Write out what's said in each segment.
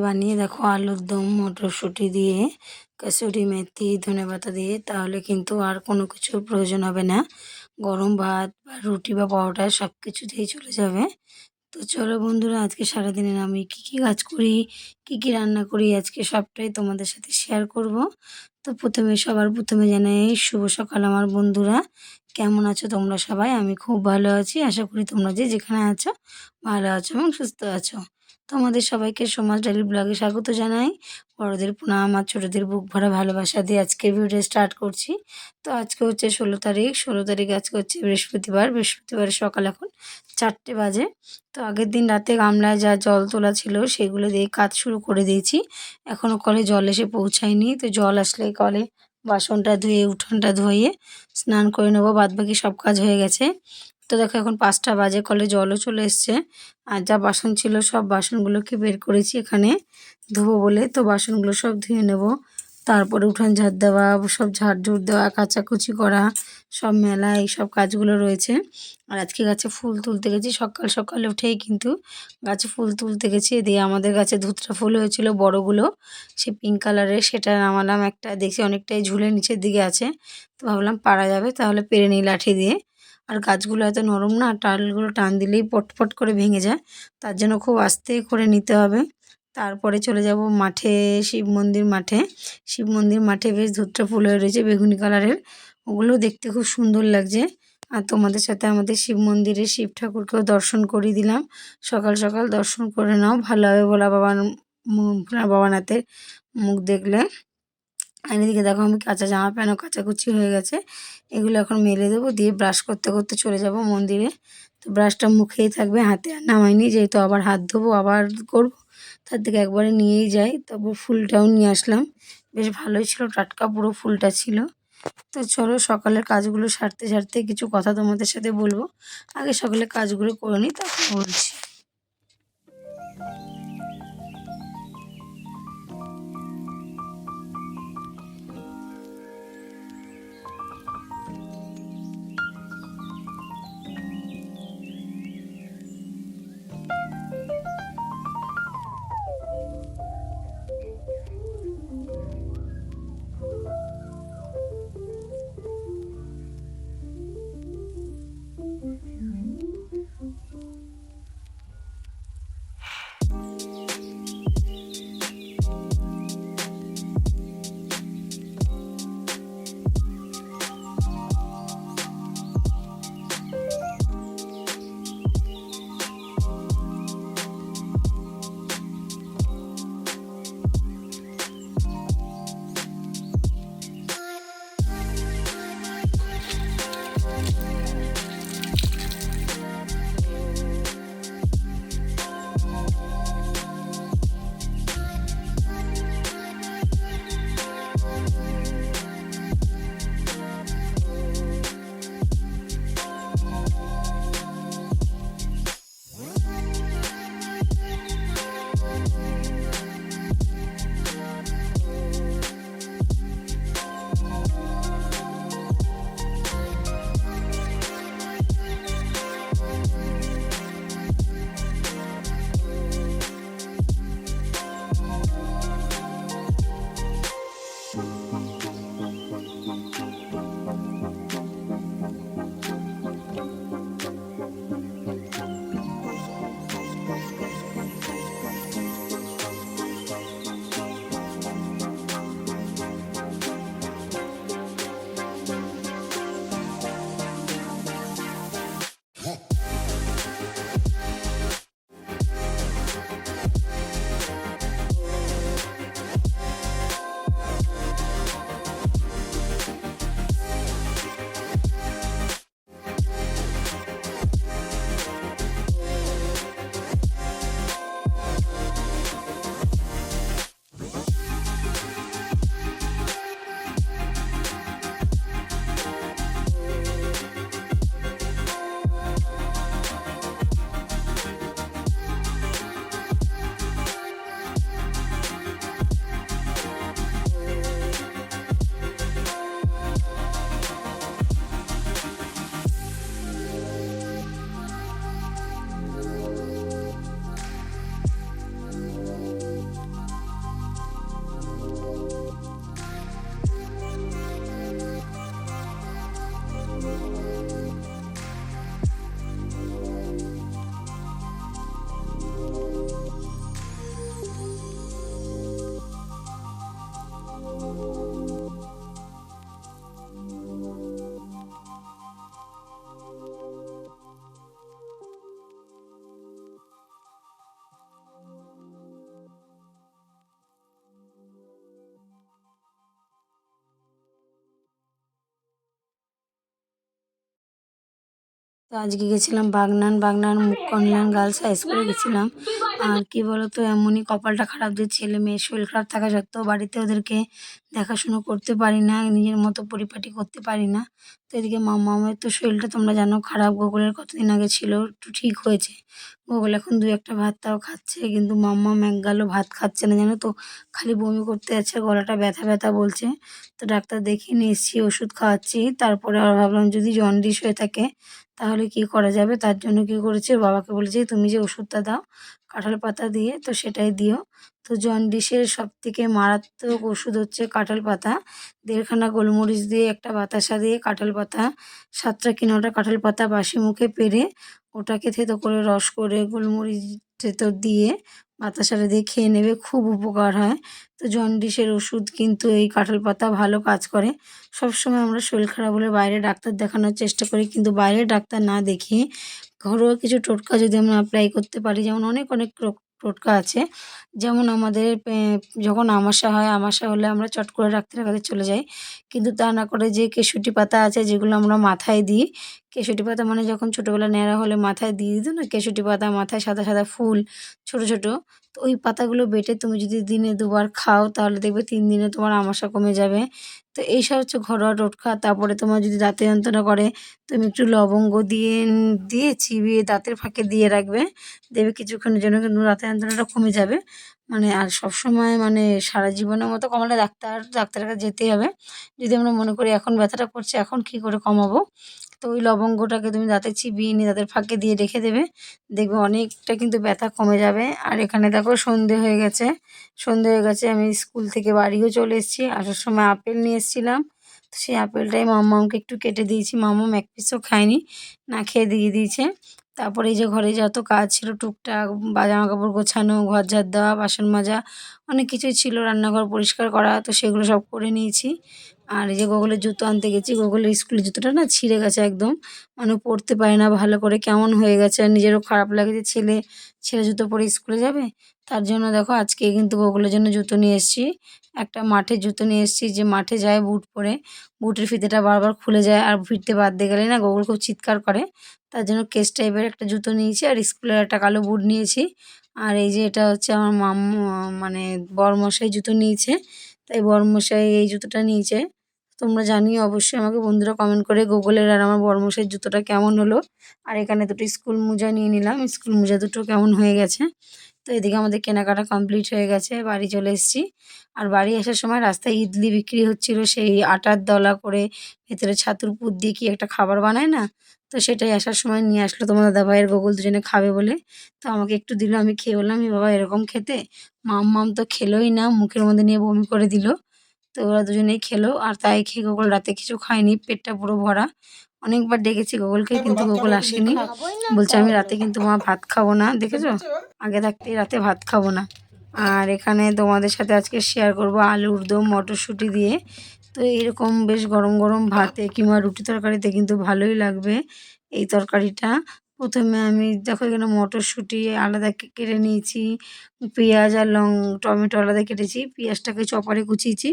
বানিয়ে দেখো, আলুর দম, মটরশুঁটি দিয়ে, কাসুরি মেথি ধনেপাতা দিয়ে, তাহলে কিন্তু আর কোনো কিছুর প্রয়োজন হবে না। গরম ভাত বা রুটি বা পরোটা সব কিছুতেই চলে যাবে। তো চলো বন্ধুরা, আজকে সারাদিনের আমি কি কি কাজ করি, কি কি রান্না করি, আজকে সবটাই তোমাদের সাথে শেয়ার করব। তো প্রথমে সবার প্রথমে জানাই, শুভ সকাল আমার বন্ধুরা। কেমন আছো তোমরা সবাই? আমি খুব ভালো আছি। আশা করি তোমরা যে যেখানে আছো ভালো আছো এবং সুস্থ আছো। তোমাদের সবাইকে সমাজ ডালি ব্লগে স্বাগত জানাই। বড়দের প্রণাম আর ছোটোদের বুক ভরা ভালোবাসা দিয়ে আজকের ভিডিও স্টার্ট করছি। তো আজকে হচ্ছে ষোলো তারিখ। ষোলো তারিখ আজকে হচ্ছে বৃহস্পতিবার। বৃহস্পতিবার সকাল এখন চারটে বাজে। তো আগের দিন রাতে গামলায় যা জল তোলা ছিল সেগুলো দিয়ে কাজ শুরু করে দিয়েছি। এখনও কলে জল এসে পৌঁছায়নি। তো জল আসলে কলে বাসনটা ধুয়ে, উঠোনটা ধুয়ে স্নান করে নেব। বাদবাকি সব কাজ হয়ে গেছে। তো দেখো এখন পাঁচটা বাজে, কলে জলও চলে এসছে। আর যা বাসন ছিল সব বাসনগুলোকে বের করেছি এখানে ধুবো বলে। তো বাসনগুলো সব ধুয়ে নেব। তারপরে উঠান ঝাড় দেওয়া, সব ঝাড় ঝুড় দেওয়া, কাচাকুচি করা, সব মেলা এই সব কাজগুলো রয়েছে। আর আজকে গাছে ফুল তুলতে গেছি, সকাল সকালে উঠেই কিন্তু গাছে ফুল তুলতে গেছি। দিয়ে আমাদের গাছে ধুতরা ফুল হয়েছিল, বড়গুলো, সে পিঙ্ক কালারের সেটা নামালাম একটা, দেখছি অনেকটাই ঝুলে নিচের দিকে আছে। তো ভাবলাম পারা যাবে, তাহলে পেরে নিই লাঠি দিয়ে। আর গাছগুলো এত নরম না, টালগুলো টান দিলেই পটপট করে ভেঙে যায়, তার জন্য খুব আস্তে করে নিতে হবে। তারপরে চলে যাব মাঠে, শিব মন্দির মাঠে। শিব মন্দির মাঠে বেশ ধূপটা ফুল হয়ে রয়েছে, বেগুনি কালারের। ওগুলো দেখতে খুব সুন্দর লাগছে। আর তোমাদের সাথে আমাদের শিব মন্দিরে শিব ঠাকুরকেও দর্শন করিয়ে দিলাম। সকাল সকাল দর্শন করে নাও, ভালো হবে বলা বাবার বাবানাথের মুখ দেখলে। আর এদিকে দেখো আমি কাঁচা জামা প্যান্টও কাচাকুচি হয়ে গেছে। এগুলো এখন মেলে দেবো, দিয়ে ব্রাশ করতে করতে চলে যাব মন্দিরে। তো ব্রাশটা মুখেই থাকবে, হাতে আর নামাইনি যেহেতু আবার হাত ধোবো, আবার করব। তার থেকে একবারে নিয়েই যাই, তারপর ফুলটাও নিয়ে আসলাম। বেশ ভালোই ছিল, টাটকা পুরো ফুলটা ছিল। তো চলো সকালের কাজগুলো সারতে সারতে কিছু কথা তোমাদের সাথে বলব। আগে সকালে কাজগুলো করে নিই, তারপর বলছি। তো আজকে গেছিলাম বাগনান বাগনান মুখ কল্যাণ গার্লস হাই স্কুলে গেছিলাম। আর কি বলতো, এমনই কপালটা খারাপ যে ছেলে মেয়ের শরীর খারাপ থাকা সত্ত্বেও বাড়িতে ওদেরকে দেখাশুনো করতে পারি না, নিজের মতো পরিপাটি করতে পারি না। তো এদিকে মামামের তো শরীরটা তোমরা জানো খারাপ গোকুলের কতদিন আগে ছিল, একটু ঠিক হয়েছে। গোগল এখন দু একটা ভাত তাও খাচ্ছে, কিন্তু মাম্মাম এক গালও ভাত খাচ্ছে না, জানো তো? খালি বমি করতে যাচ্ছে, গলাটা ব্যথা ব্যথা বলছে। তো ডাক্তার দেখিয়ে নিয়ে এসেছি, ওষুধ খাওয়াচ্ছি, তারপরে আর ভাবলাম যদি জন্ডিস হয়ে থাকে তাহলে কি করা যাবে? তার জন্য কি করেছে? বাবাকে বলেছে তুমি যে ওষুধটা দাও কাঁঠাল পাতা দিয়ে, তো সেটাই দিও। তো জন্ডিসের সব থেকে মারাত্মক ওষুধ হচ্ছে কাঁঠাল পাতা। দেড়খানা গোলমরিচ দিয়ে একটা বাতাসা দিয়ে কাঁঠাল পাতা। সাতটা কি নটা কাঁঠাল পাতা বাসি মুখে পেরে ওটাকে থেতো করে রস করে গোলমরিচ থেতো দিয়ে বাতাসাটা দিয়ে খেয়ে নেবে, খুব উপকার হয়। তো জন্ডিসের ওষুধ কিন্তু এই কাঁঠাল পাতা ভালো কাজ করে। সবসময় আমরা শরীর খারাপ হলে বাইরে ডাক্তার দেখানোর চেষ্টা করি, কিন্তু বাইরে ডাক্তার না দেখিয়ে ঘরোয়া কিছু টোটকা যদি আমরা অ্যাপ্লাই করতে পারি, যেমন অনেক অনেক টোটকা আছে। যেমন আমাদের যখন আমাশা হয়, আমাশা হলে আমরা চট করে ডাক্তারের কাছে চলে যাই। কিন্তু তা না করে যে কেশুটি পাতা আছে, যেগুলো আমরা মাথায় দিই কেশুটি পাতা মানে যখন ছোটোবেলা ন্যাড়া হলে মাথায় দিয়ে দিত না কেশুটি পাতা মাথায় সাদা সাদা ফুল, ছোট ছোট, তো ওই পাতাগুলো বেটে তুমি যদি দিনে দুবার খাও তাহলে দেখবে তিন দিনে তোমার আমাশা কমে যাবে। তো এইসব হচ্ছে ঘরোয়া টোটকা। তারপরে তোমার যদি দাঁতে যন্ত্রণা করে, তুমি একটু লবঙ্গ দিয়ে দিয়ে চিবিয়ে দাঁতের ফাঁকে দিয়ে রাখবে দেখবে কিছুক্ষণের জন্য কিন্তু দাঁতের যন্ত্রণাটা কমে যাবে। মানে আর সবসময় মানে সারা জীবনের মতো কমালে ডাক্তার, ডাক্তারের কাছে যেতেই হবে। যদি আমরা মনে করি এখন ব্যথাটা করছে, এখন কি করে কমাবো? তো ওই লবঙ্গটাকে তুমি দাঁতে চিবিয়ে নিয়ে দাঁতের ফাঁকে দিয়ে রেখে দেবে। দেখবে অনেকটা কিন্তু ব্যথা কমে যাবে। আর এখানে দেখো সন্ধে হয়ে গেছে। সন্ধে হয়ে গেছে, আমি স্কুল থেকে বাড়িও চলে এসেছি। আসার সময় আপেল নিয়ে এসেছিলাম। তো সেই আপেলটাই মাম্মামকে একটু কেটে দিয়েছি। মাম্মাম এক পিসও খায়নি, না খেয়ে দিয়ে দিয়েছে। তারপরে এই যে ঘরে যত কাজ ছিল, টুকটাক বা জামা কাপড় গোছানো ঘর ঝাড় দেওয়া, বাসন মাজা, অনেক কিছুই ছিল, রান্নাঘর পরিষ্কার করা, তো সেগুলো সব করে নিয়েছি। আর এই যে গোগলের জুতো আনতে গেছি, গোগলের স্কুলের জুতোটা না ছিঁড়ে গেছে একদম। মানে পরতে পারে না ভালো করে, কেমন হয়ে গেছে আর নিজেরও খারাপ লাগে যে ছেলে ছেলে জুতো পরে স্কুলে যাবে? তার জন্য দেখো আজকে কিন্তু গোগলের জন্য জুতো নিয়ে এসেছি। একটা মাঠে জুতো নিয়ে এসেছি যে মাঠে যায় বুট পরে। বুটের ফিতেটা বারবার খুলে যায় আর ফিরতে বাদ দিয়ে গেলে না গোগল খুব চিৎকার করে। তার জন্য কেস টাইপের একটা জুতো নিয়েছি আর স্কুলের একটা কালো বুট নিয়েছি। আর এই যে এটা হচ্ছে আমার মাম মানে বরমশাই জুতো নিয়েছে, তাই বরমশাই এই জুতোটা নিয়েছে। তোমরা জানিও অবশ্যই আমাকে বন্ধুরা কমেন্ট করে গুগলের আর আমার বরমশাইয়ের জুতোটা কেমন হলো। আর এখানে দুটো স্কুল মোজা নিয়ে নিলাম স্কুল মোজা দুটো কেমন হয়ে গেছে। তো এদিকে আমাদের কেনাকাটা কমপ্লিট হয়ে গেছে, বাড়ি চলে এসেছি। আর বাড়ি আসার সময় রাস্তায় ইডলি বিক্রি হচ্ছিল, সেই আটার দলা করে ভেতরে ছাতুর পুর দিয়ে কি একটা খাবার বানায় না? তো সেটাই আসার সময় নিয়ে আসলো তোমার দাদা ভাইয়ের গোগল দুজনে খাবে বলে। তো আমাকে একটু দিল আমি খেয়ে বললাম "এ বাবা এরকম খেতে? মাম মাম তো খেলোই না মুখের মধ্যে নিয়ে বমি করে দিল। তো ওরা দুজনেই খেলো আর তাই খেয়ে গোগল রাতে কিছু খায়নি পেটটা পুরো ভরা। অনেকবার ডেকেছি গোগলকে কিন্তু গোগল আসেনি। বলছে আমি রাতে কিন্তু মা ভাত খাব না। দেখেছ? আগে থাকতে রাতে ভাত খাব না। আর এখানে তোমাদের সাথে আজকে শেয়ার করব আলুর দম মটরশুঁটি দিয়ে। তো এরকম বেশ গরম গরম ভাতে কিংবা রুটি তরকারিতে কিন্তু ভালোই লাগবে এই তরকারিটা। প্রথমে আমি দেখো এখানে মটরশুঁটি আলাদা কেটে নিয়েছি, পেঁয়াজ আর লং, টমেটো আলাদা কেটেছি, পেঁয়াজটাকে চপারে কুচিয়েছি,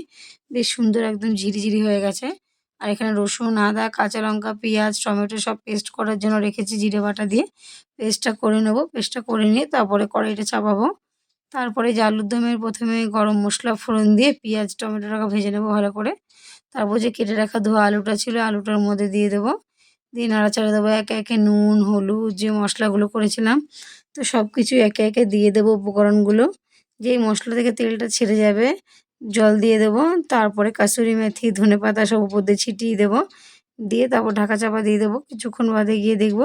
বেশ সুন্দর একদম ঝিরিঝিরি হয়ে গেছে। আর এখানে রসুন, আদা, কাঁচা লঙ্কা, পেঁয়াজ, টমেটো সব পেস্ট করার জন্য রেখেছি জিরে বাটা দিয়ে। পেস্টটা করে নেব, পেস্টটা করে নিয়ে তারপরে কড়াইটা চাপাবো। তারপরে যে আলুর দমের প্রথমে গরম মশলা ফোড়ন দিয়ে পেঁয়াজ টমেটোটাকে ভেজে নেব ভালো করে। তারপর যে কেটে রাখা ধোয়া আলুটা ছিল, আলুটার মধ্যে দিয়ে দেবো। দিয়ে নাড়াচাড়া দেবো, একে একে নুন, হলুদ যে মশলাগুলো করেছিলাম, তো সব কিছু একে একে দিয়ে দেবো উপকরণগুলো। যেই মশলা থেকে তেলটা ছেড়ে যাবে, জল দিয়ে দেবো। তারপরে কাসুরি মেথি, ধনে পাতা সব উপর দিয়ে ছিটিয়ে দেবো। দিয়ে তারপর ঢাকা চাপা দিয়ে দেবো। কিছুক্ষণ বাদে গিয়ে দেখব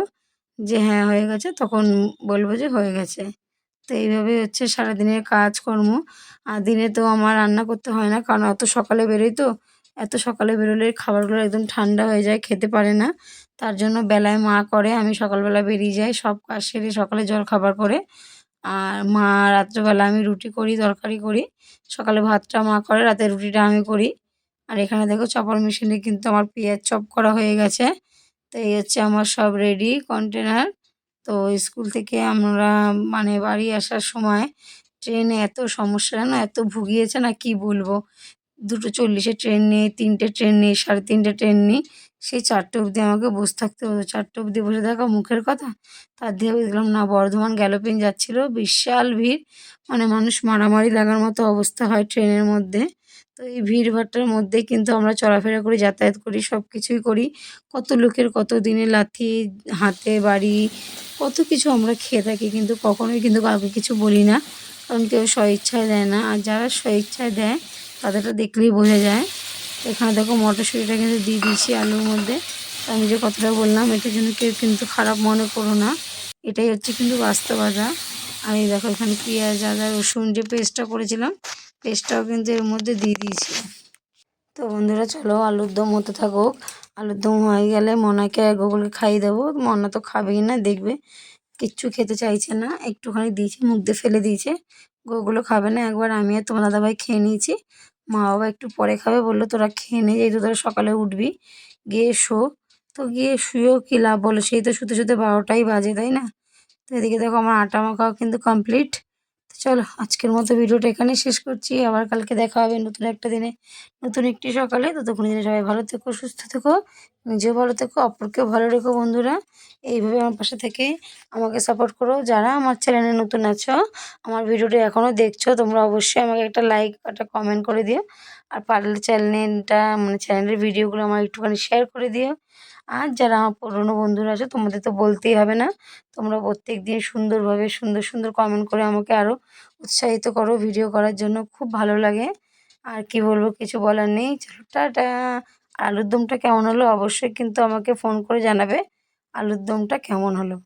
যে হ্যাঁ হয়ে গেছে, তখন বলব যে হয়ে গেছে। তো এইভাবেই হচ্ছে সারাদিনের কাজকর্ম। আর দিনে তো আমার রান্না করতে হয় না, কারণ অত সকালে বেরোই তো। এত সকালে বেরোলে খাবারগুলো একদম ঠান্ডা হয়ে যায়, খেতে পারে না। তার জন্য বেলায় মা করে, আমি সকালবেলা বেরিয়ে যাই, সব কাজ সেরে সকালে জল খাবার করে। আর মা রাত্রেবেলা আমি রুটি করি, তরকারি করি। সকালে ভাতটা মা করে, রাতে রুটিটা আমি করি। আর এখানে দেখো চপার মেশিনে কিন্তু আমার পেঁয়াজ চপ করা হয়ে গেছে। তো এই হচ্ছে আমার সব রেডি কন্টেনার তো স্কুল থেকে আমরা মানে বাড়ি আসার সময় ট্রেনে এত সমস্যা না এত ভুগিয়েছে না কি বলব? দুটো চল্লিশে ট্রেন নেই, তিনটে ট্রেন নেই, সাড়ে তিনটে ট্রেন নেই। সেই চারটে অবধি আমাকে বসে থাকতে হতো। চারটে অবধি বসে থাকা মুখের কথা? তার দিয়ে দেখলাম, না, বর্ধমান গ্যালোপিং যাচ্ছিল। বিশাল ভিড়। মানে মানুষ মারামারি লাগার মতো অবস্থা হয় ট্রেনের মধ্যে। তো এই ভিড়ভাট্টার মধ্যে কিন্তু আমরা চলাফেরা করি, যাতায়াত করি সব কিছুই করি। কত লোকের কত দিনে লাথি, হাতে বাড়ি, কত কিছু আমরা খেয়ে থাকি কিন্তু কখনোই কিন্তু কাউকে কিছু বলি না। কারণ কেউ স্বইচ্ছায় দেয় না। আর যারা স্বইচ্ছায় দেয়, তাদেরটা দেখলেই বোঝা যায়। এখানে দেখো মটরশুঁটিটা কিন্তু দিয়ে দিয়েছি আলুর মধ্যে। আমি যে কথাটা বললাম, এটার জন্য কেউ কিন্তু খারাপ মনে করো না। এটাই হচ্ছে কিন্তু বাস্তবতা আর এই দেখো এখানে পেঁয়াজ, আদা, রসুন যে পেস্টটা করেছিলাম পেস্টটাও কিন্তু এর মধ্যে দিয়ে দিয়েছি। তো বন্ধুরা, চলো আলুর দম হতে থাকুক। আলুর দম হয়ে গেলে মনাকে আর গোকুলকে খাইয়ে দেবো। মনা তো খাবেই না, দেখবে কিচ্ছু খেতে চাইছে না। একটুখানি দিয়েছি, মুখ দিয়ে ফেলে দিয়েছে। গোগুলো খাবে না। একবার আমি আর তোমার দাদাভাই খেয়ে নিয়েছি। মা বাবা একটু পরে খাবে, বলল তোরা খেয়ে নে, যেহেতু তোরা সকালে উঠবি। গিয়ে শো। তো গিয়ে শুয়েও কী লাভ বলো? সেই তো শুতে শুতে বারোটাই বাজে, তাই না? তো এদিকে দেখো আমার আটা মাখাও কিন্তু কমপ্লিট চলো, আজকের মতো ভিডিওটা এখানেই শেষ করছি। আবার কালকে দেখা হবে নতুন একটা দিনে। নতুন একটি সকালে। ততক্ষণ দিনে সবাই ভালো থেকো, সুস্থ থেকো, নিজেও ভালো থেকো, অপরকেও ভালো রেখো বন্ধুরা। এইভাবে আমার পাশে থেকে আমাকে সাপোর্ট করো। যারা আমার চ্যানেলে নতুন আছো, আমার ভিডিওটা এখনও দেখছ, তোমরা অবশ্যই আমাকে একটা লাইক একটা কমেন্ট করে দিও। আর পারলে চ্যানেলটা মানে চ্যানেলের ভিডিওগুলো আমার একটুখানি শেয়ার করে দিও। আর যারা আমার পুরনো বন্ধুরা আছে, তোমাদের তো বলতেই হবে না। তোমরা প্রত্যেক দিন সুন্দরভাবে, সুন্দর সুন্দর কমেন্ট করে আমাকে আরও উৎসাহিত করো ভিডিও করার জন্য। খুব ভালো লাগে। আর কি বলব, কিছু বলার নেই। চলো, টাটা। আলুর দমটা কেমন হলো? অবশ্যই কিন্তু আমাকে ফোন করে জানাবে। আলুর দমটা কেমন হলো?